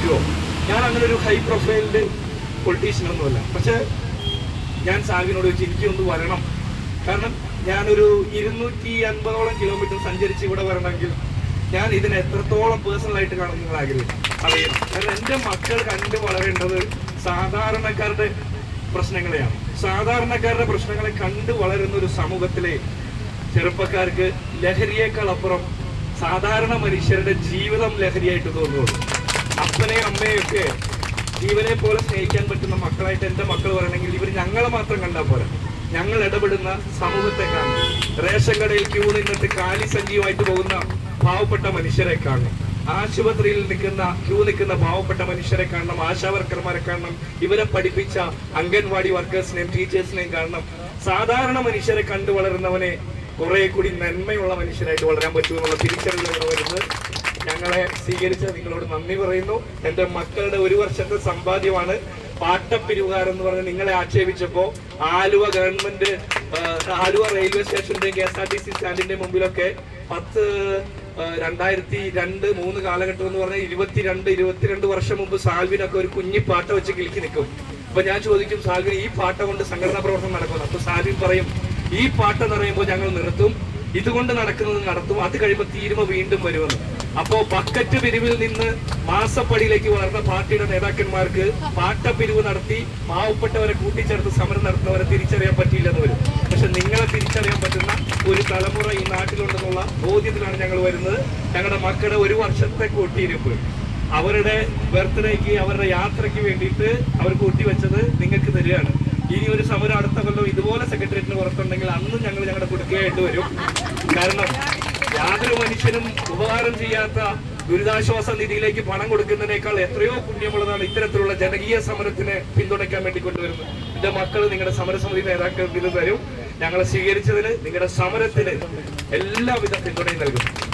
പറ്റുമോ? ഞാൻ അങ്ങനെ ഒരു ഹൈ പ്രൊഫൈൽഡ് പൊളിറ്റീഷ്യൻ ഒന്നുമല്ല. പക്ഷെ ഞാൻ സാഹിനോട് വെച്ച് എനിക്കൊന്ന് വരണം. കാരണം ഞാനൊരു ഇരുന്നൂറ്റി അൻപതോളം കിലോമീറ്റർ സഞ്ചരിച്ച് ഇവിടെ വരണമെങ്കിൽ ഞാൻ ഇതിനെ എത്രത്തോളം പേഴ്സണൽ ആയിട്ട് കാണും നിങ്ങൾ ആഗ്രഹിക്കും കാരണം എന്റെ മക്കൾ കണ്ട് വളരേണ്ടത് സാധാരണക്കാരുടെ പ്രശ്നങ്ങളെയാണ്. സാധാരണക്കാരുടെ പ്രശ്നങ്ങളെ കണ്ട് വളരുന്ന ഒരു സമൂഹത്തിലെ ചെറുപ്പക്കാർക്ക് ലഹരിയേക്കാൾ അപ്പുറം സാധാരണ മനുഷ്യരുടെ ജീവിതം ലഹരിയായിട്ട് തോന്നുള്ളൂ അപ്പനെയും അമ്മയൊക്കെ ജീവനെ പോലെ സ്നേഹിക്കാൻ പറ്റുന്ന മക്കളായിട്ട് എന്റെ മക്കൾ പറയണമെങ്കിൽ ഇവർ ഞങ്ങളെ മാത്രം കണ്ടാൽ പോരാ. ഞങ്ങൾ ഇടപെടുന്ന സമൂഹത്തെ കാണും. റേഷൻ കടയിൽ ക്യൂ നിന്നിട്ട് കാലി സഞ്ചിയുമായിട്ട് പോകുന്ന പാവപ്പെട്ട മനുഷ്യരെ കാണും. ആശുപത്രിയിൽ നിൽക്കുന്ന ക്യൂ നിൽക്കുന്ന പാവപ്പെട്ട മനുഷ്യരെ കാണണം. ആശാ വർക്കർമാരെ കാണണം. ഇവരെ പഠിപ്പിച്ച അംഗൻവാടി വർക്കേഴ്സിനെയും ടീച്ചേഴ്സിനെയും കാണണം. സാധാരണ മനുഷ്യരെ കണ്ടു വളരുന്നവനെ കുറെ കൂടി നന്മയുള്ള മനുഷ്യരായിട്ട് വളരാൻ പറ്റുമെന്നുള്ള തിരിച്ചറിവിലാണ് വരുന്നത് ഞങ്ങളെ സ്വീകരിച്ച നിങ്ങളോട് നന്ദി പറയുന്നു. എന്റെ മക്കളുടെ ഒരു വർഷത്തെ സമ്പാദ്യമാണ് പാട്ടപ്പിരിവുകാർ എന്ന് പറഞ്ഞ് നിങ്ങളെ ആക്ഷേപിച്ചപ്പോ ആലുവ ഗവൺമെന്റ് ആലുവ റെയിൽവേ സ്റ്റേഷന്റെ K S R T C സ്റ്റാൻഡിന്റെ മുമ്പിലൊക്കെ പത്ത് രണ്ടായിരത്തി രണ്ട് മൂന്ന് കാലഘട്ടം എന്ന് പറഞ്ഞാൽ ഇരുപത്തിരണ്ട് ഇരുപത്തിരണ്ട് വർഷം മുമ്പ് സാൽവിനൊക്കെ ഒരു കുഞ്ഞി പാട്ട വെച്ച് കിളിക്കി നിൽക്കും. അപ്പൊ ഞാൻ ചോദിക്കും സാൽവിൻ ഈ പാട്ട കൊണ്ട് സംഘടനാ പ്രവർത്തനം നടക്കുന്നു അപ്പൊ സാൽവിൻ പറയും ഈ പാട്ടെന്ന് പറയുമ്പോൾ ഞങ്ങൾ നിർത്തും. ഇതുകൊണ്ട് നടക്കുന്നത് നടത്തും. അത് കഴിയുമ്പോൾ തീരുമ വീണ്ടും വരുമെന്ന്. അപ്പോ പക്കറ്റ് പിരിവിൽ നിന്ന് മാസപ്പടിയിലേക്ക് വളർന്ന പാർട്ടിയുടെ നേതാക്കന്മാർക്ക് പാട്ടപ്പിരിവ് നടത്തി പാവപ്പെട്ടവരെ കൂട്ടിച്ചേർത്ത് സമരം നടത്തുന്നവരെ തിരിച്ചറിയാൻ പറ്റിയില്ലെന്ന് വരും. പക്ഷെ നിങ്ങളെ തിരിച്ചറിയാൻ പറ്റുന്ന ഒരു തലമുറ ഈ നാട്ടിലുണ്ടെന്നുള്ള ബോധ്യത്തിലാണ് ഞങ്ങൾ വരുന്നത്. ഞങ്ങളുടെ മക്കളുടെ ഒരു വർഷത്തെ കൂട്ടിയിരിപ്പ്. അവരുടെ ബർത്ത്ഡേക്ക് അവരുടെ യാത്രയ്ക്ക് വേണ്ടിയിട്ട് അവർ കൂട്ടിവെച്ചത് നിങ്ങൾക്ക് തരികയാണ്. ഇനി ഒരു സമരം അടുത്ത ഇതുപോലെ സെക്രട്ടേറിയറ്റിന് പുറത്തുണ്ടെങ്കിൽ അന്ന് ഞങ്ങൾ ഞങ്ങളുടെ കുടുക്കയായിട്ട് വരും. കാരണം യാതൊരു മനുഷ്യനും ഉപകാരം ചെയ്യാത്ത ദുരിതാശ്വാസ നിധിയിലേക്ക് പണം കൊടുക്കുന്നതിനേക്കാൾ എത്രയോ പുണ്യമുള്ളതാണ് ഇത്തരത്തിലുള്ള ജനകീയ സമരത്തിനെ പിന്തുണയ്ക്കാൻ വേണ്ടി കൊണ്ടുവരുന്നത്. എന്റെ മക്കൾ നിങ്ങളുടെ സമരസമിതി നേതാക്കൾക്ക് ഇത് തരും. ഞങ്ങളെ സ്വീകരിച്ചതിന് നിങ്ങളുടെ സമരത്തിന് എല്ലാവിധ പിന്തുണയും നൽകും.